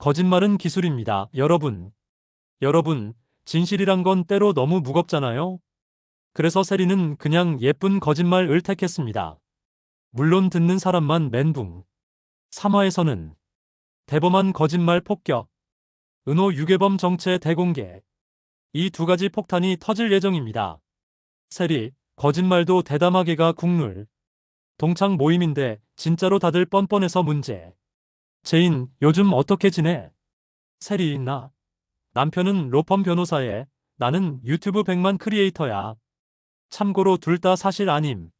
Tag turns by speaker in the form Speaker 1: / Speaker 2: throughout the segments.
Speaker 1: 거짓말은 기술입니다. 여러분. 여러분, 진실이란 건 때로 너무 무겁잖아요? 그래서 세리는 그냥 예쁜 거짓말을 택했습니다. 물론 듣는 사람만 멘붕. 3화에서는 대범한 거짓말 폭격, 은호 유괴범 정체 대공개. 이 두 가지 폭탄이 터질 예정입니다. 세리, 거짓말도 대담하게가 국룰. 동창 모임인데 진짜로 다들 뻔뻔해서 문제. 제인, 요즘 어떻게 지내? 세리, 나. 남편은 로펌 변호사에, 나는 유튜브 100만 크리에이터야. 참고로 둘 다 사실 아님.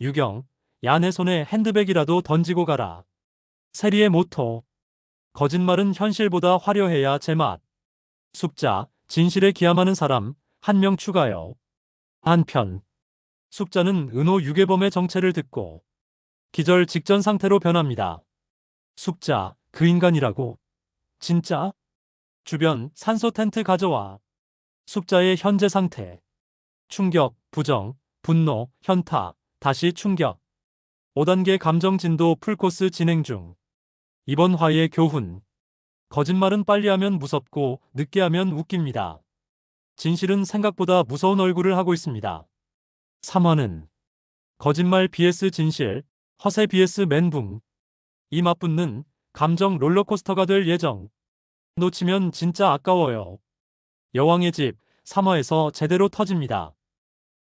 Speaker 1: 유경, 야 내 손에 핸드백이라도 던지고 가라. 세리의 모토. 거짓말은 현실보다 화려해야 제맛. 숙자, 진실에 기함하는 사람, 한 명 추가요. 한편. 숙자는 은호 유괴범의 정체를 듣고 기절 직전 상태로 변합니다. 숙자, 그 인간이라고? 진짜? 주변 산소 텐트 가져와. 숙자의 현재 상태. 충격, 부정, 분노, 현타, 다시 충격. 5단계 감정 진도 풀코스 진행 중. 이번 화의 교훈. 거짓말은 빨리 하면 무섭고 늦게 하면 웃깁니다. 진실은 생각보다 무서운 얼굴을 하고 있습니다. 3화는 거짓말 vs 진실, 허세 vs 멘붕. 이 맞붙는 감정 롤러코스터가 될 예정. 놓치면 진짜 아까워요. 여왕의 집 3화에서 제대로 터집니다.